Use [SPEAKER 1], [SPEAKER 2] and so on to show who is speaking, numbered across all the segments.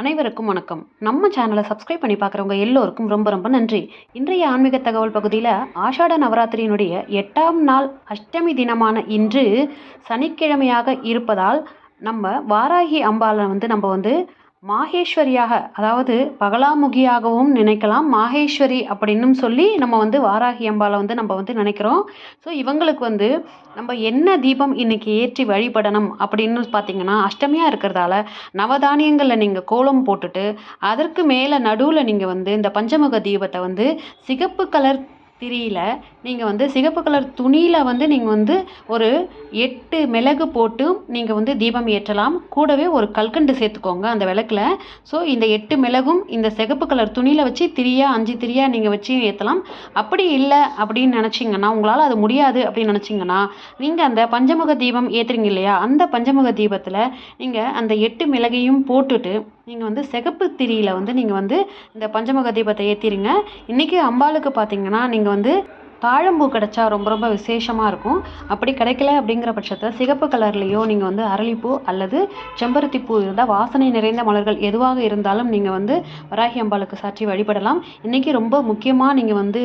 [SPEAKER 1] அனைவருக்கும் வணக்கம். நம்ம சேனலை சப்ஸ்கிரைப் பண்ணி பார்க்குறவங்க எல்லோருக்கும் ரொம்ப ரொம்ப நன்றி. இன்றைய ஆன்மீக தகவல் பகுதியில் ஆஷாட நவராத்திரியினுடைய எட்டாம் நாள் அஷ்டமி தினமான இன்று சனிக்கிழமையாக இருப்பதால் நம்ம வாராகி அம்பாளை வந்து நம்ம வந்து மாகேஸ்வரியாக அதாவது பகலாமுகியாகவும் நினைக்கலாம். மாகேஸ்வரி அப்படின்னும் சொல்லி நம்ம வந்து வாராகி அம்பாவை வந்து நம்ம வந்து நினைக்கிறோம். ஸோ இவங்களுக்கு வந்து நம்ம என்ன தீபம் இன்னைக்கு ஏற்றி வழிபடணும் அப்படின்னு பார்த்தீங்கன்னா அஷ்டமியாக இருக்கிறதால நவதானியங்களில் நீங்கள் கோலம் போட்டுட்டு அதற்கு மேலே நடுவில் நீங்கள் வந்து இந்த பஞ்சமுக தீபத்தை வந்து சிகப்பு கலர் திரியில் நீங்கள் வந்து சிகப்பு கலர் துணியில் வந்து நீங்கள் வந்து ஒரு எட்டு மிளகு போட்டு நீங்கள் வந்து தீபம் ஏற்றலாம். கூடவே ஒரு கல்கண்டு சேர்த்துக்கோங்க அந்த விளக்கில். ஸோ இந்த எட்டு மிளகும் இந்த சிகப்பு கலர் துணியில் வச்சு திரியாக அஞ்சு திரியாக நீங்கள் வச்சு ஏற்றலாம் அப்படி இல்லை அப்படின்னு நினச்சிங்கன்னா உங்களால் அது முடியாது அப்படின்னு நினச்சிங்கன்னா நீங்கள் அந்த பஞ்சமுக தீபம் ஏற்றுறீங்க இல்லையா? அந்த பஞ்சமுக தீபத்தில் நீங்கள் அந்த எட்டு மிளகையும் போட்டுட்டு நீங்கள் வந்து சிகப்பு திரியில் வந்து நீங்கள் வந்து இந்த பஞ்சமுக தீபத்தை ஏற்றிடுங்க இன்றைக்கி அம்பாளுக்கு பார்த்தீங்கன்னா நீங்கள் வந்து தாழம்பூ கிடச்சா ரொம்ப ரொம்ப விசேஷமாக இருக்கும். அப்படி கிடைக்கல அப்படிங்கிற பட்சத்தில் சிகப்பு கலர்லேயோ நீங்கள் வந்து அரளிப்பூ அல்லது செம்பருத்தி பூ இருந்தால் வாசனை நிறைந்த மலர்கள் எதுவாக இருந்தாலும் நீங்கள் வந்து வராகி அம்பாளுக்கு சாற்றி வழிபடலாம். இன்றைக்கி ரொம்ப முக்கியமாக நீங்கள் வந்து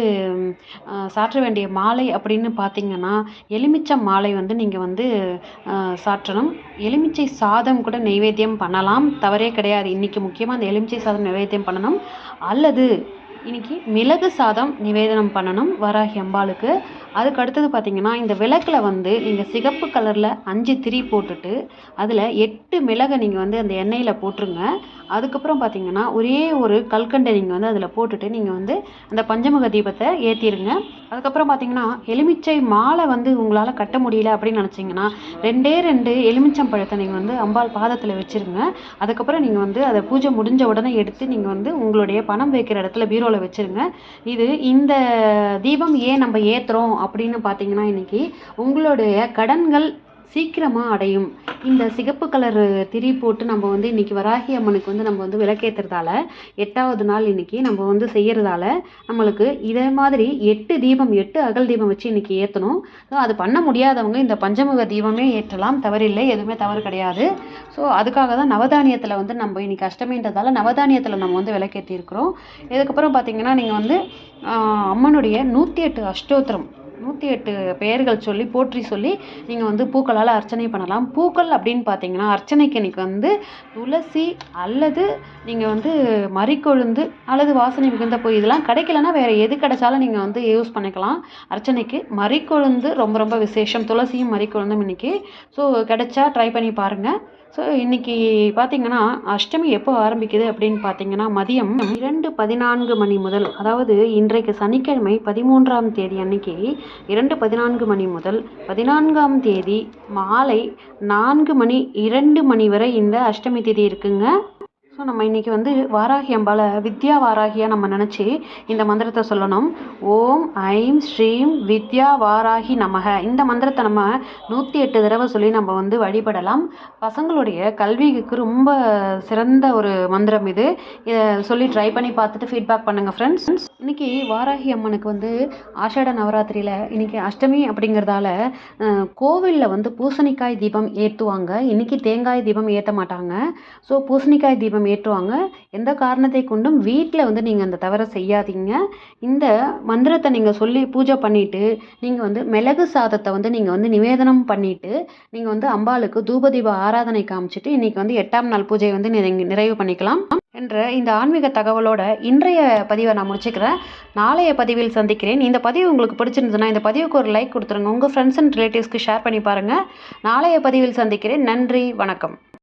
[SPEAKER 1] சாற்ற வேண்டிய மாலை அப்படின்னு பார்த்தீங்கன்னா எலுமிச்சம் மாலை வந்து நீங்கள் வந்து சாற்றணும். எலுமிச்சை சாதம் கூட நைவேத்தியம் பண்ணலாம். தவறே கிடையாது. இன்றைக்கி முக்கியமாக அந்த எலுமிச்சை சாதம் நைவேத்தியம் பண்ணணும். அல்லது இன்றைக்கி மிளகு சாதம் நிவேதனம் பண்ணணும் வராகி அம்பாளுக்கு. அதுக்கு அடுத்தது பார்த்திங்கன்னா இந்த விளக்கில் வந்து நீங்கள் சிகப்பு கலரில் அஞ்சு திரி போட்டுட்டு அதில் எட்டு மிளகை நீங்கள் வந்து அந்த எண்ணெயில் போட்டுருங்க. அதுக்கப்புறம் பார்த்திங்கன்னா ஒரே ஒரு கல்கண்டை நீங்கள் வந்து அதில் போட்டுட்டு நீங்கள் வந்து அந்த பஞ்சமுக தீபத்தை ஏற்றிடுங்க அதுக்கப்புறம் பார்த்தீங்கன்னா எலுமிச்சை மாலை வந்து உங்களால் கட்ட முடியல அப்படின்னு நினச்சிங்கன்னா ரெண்டே ரெண்டு எலுமிச்சம் பழத்தை நீங்கள் வந்து அம்பாள் பாதத்தில் வச்சுருங்க. அதுக்கப்புறம் நீங்கள் வந்து அதை பூஜை முடிஞ்ச உடனே எடுத்து நீங்கள் வந்து உங்களுடைய பணம் வைக்கிற இடத்துல பீரோவில் வச்சுருங்க. இது இந்த தீபம் ஏன் நம்ம ஏற்றுறோம் அப்படின்னு பார்த்தீங்கன்னா இன்றைக்கி உங்களுடைய கடன்கள் சீக்கிரமாக அடையும். இந்த சிகப்பு கலர் திரி போட்டு நம்ம வந்து இன்றைக்கி வராகி அம்மனுக்கு வந்து நம்ம வந்து விளக்கேற்றுறதால எட்டாவது நாள் இன்றைக்கி நம்ம வந்து செய்கிறதால நம்மளுக்கு இதே மாதிரி எட்டு தீபம் எட்டு அகல் தீபம் வச்சு இன்றைக்கி ஏற்றணும் ஸோ அது பண்ண முடியாதவங்க இந்த பஞ்சமுக தீபமே ஏற்றலாம். தவறில்லை எதுவுமே தவறு கிடையாது. ஸோ அதுக்காக தான் நவதானியத்தில் வந்து நம்ம இன்றைக்கி அஷ்டமின்றதால நவதானியத்தில் நம்ம வந்து விளக்கேற்றிருக்கிறோம் இதுக்கப்புறம் பார்த்திங்கன்னா நீங்கள் வந்து அம்மனுடைய நூற்றி எட்டு அஷ்டோத்திரம். நூற்றி எட்டு பெயர்கள் சொல்லி போற்றி சொல்லி நீங்கள் வந்து பூக்களால் அர்ச்சனை பண்ணலாம். பூக்கள் அப்படின்னு பார்த்தீங்கன்னா அர்ச்சனைக்கு இன்றைக்கி வந்து துளசி அல்லது நீங்கள் வந்து மறிக்கொழுந்து அல்லது வாசனை மிகுந்த பூ இதெல்லாம் கிடைக்கலன்னா வேறு எது கிடைச்சாலும் நீங்கள் வந்து யூஸ் பண்ணிக்கலாம். அர்ச்சனைக்கு மறிக்கொழுந்து ரொம்ப ரொம்ப விசேஷம். துளசியும் மறிக்கொழுந்தும் இன்றைக்கி ஸோ கிடைச்சா ட்ரை பண்ணி பாருங்கள் ஸோ இன்றைக்கி பார்த்தீங்கன்னா அஷ்டமி எப்போ ஆரம்பிக்குது அப்படின்னு பார்த்தீங்கன்னா மதியம் இரண்டு பதினான்கு மணி முதல் அதாவது இன்றைக்கு சனிக்கிழமை பதிமூன்றாம் தேதி அன்னைக்கு இரண்டு பதினான்கு மணி முதல் பதினான்காம் தேதி மாலை நான்கு மணி இரண்டு மணி வரை இந்த அஷ்டமி தேதி இருக்குங்க. ஸோ நம்ம இன்றைக்கி வந்து வாராகி அம்பால வித்யா வாராகியாக நம்ம நினச்சி இந்த மந்திரத்தை சொல்லணும். ஓம் ஐம் ஸ்ரீம் வித்யா வாராகி நமக. இந்த மந்திரத்தை நம்ம நூற்றி எட்டு தடவை சொல்லி நம்ம வந்து வழிபடலாம். பசங்களுடைய கல்விக்கு ரொம்ப சிறந்த ஒரு மந்திரம் இது. இதை சொல்லி ட்ரை பண்ணி பார்த்துட்டு ஃபீட்பேக் பண்ணுங்கள் ஃப்ரெண்ட்ஸ் இன்றைக்கி வாராகி அம்மனுக்கு வந்து ஆஷாட நவராத்திரியில் இன்றைக்கி அஷ்டமி அப்படிங்கிறதால கோவிலில் வந்து பூசணிக்காய் தீபம் ஏற்றுவாங்க இன்றைக்கி தேங்காய் தீபம் ஏற்ற மாட்டாங்க. ஸோ பூசணிக்காய் தீபம் தீபம் ஏற்றுவாங்க. எந்த காரணத்தை கொண்டும் வீட்டில் வந்து நீங்கள் அந்த தவறை செய்யாதீங்க. இந்த மந்திரத்தை நீங்கள் சொல்லி பூஜை பண்ணிவிட்டு நீங்கள் வந்து மிளகு சாதத்தை வந்து நீங்கள் வந்து நிவேதனம் பண்ணிவிட்டு நீங்கள் வந்து அம்பாளுக்கு தூபதீப ஆராதனை காமிச்சிட்டு இன்றைக்கி வந்து எட்டாம் நாள் பூஜையை வந்து நிறைவு பண்ணிக்கலாம் என்ற இந்த ஆன்மீக தகவலோட இன்றைய பதிவை நான் முடிச்சுக்கிறேன். நாளைய பதிவில் சந்திக்கிறேன். இந்த பதிவு உங்களுக்கு பிடிச்சிருந்ததுன்னா இந்த பதிவுக்கு ஒரு லைக் கொடுத்துருங்க. உங்கள் ஃப்ரெண்ட்ஸ் அண்ட் ரிலேட்டிவ்ஸ்க்கு ஷேர் பண்ணி பாருங்கள் நாளைய பதிவில் சந்திக்கிறேன். நன்றி. வணக்கம்.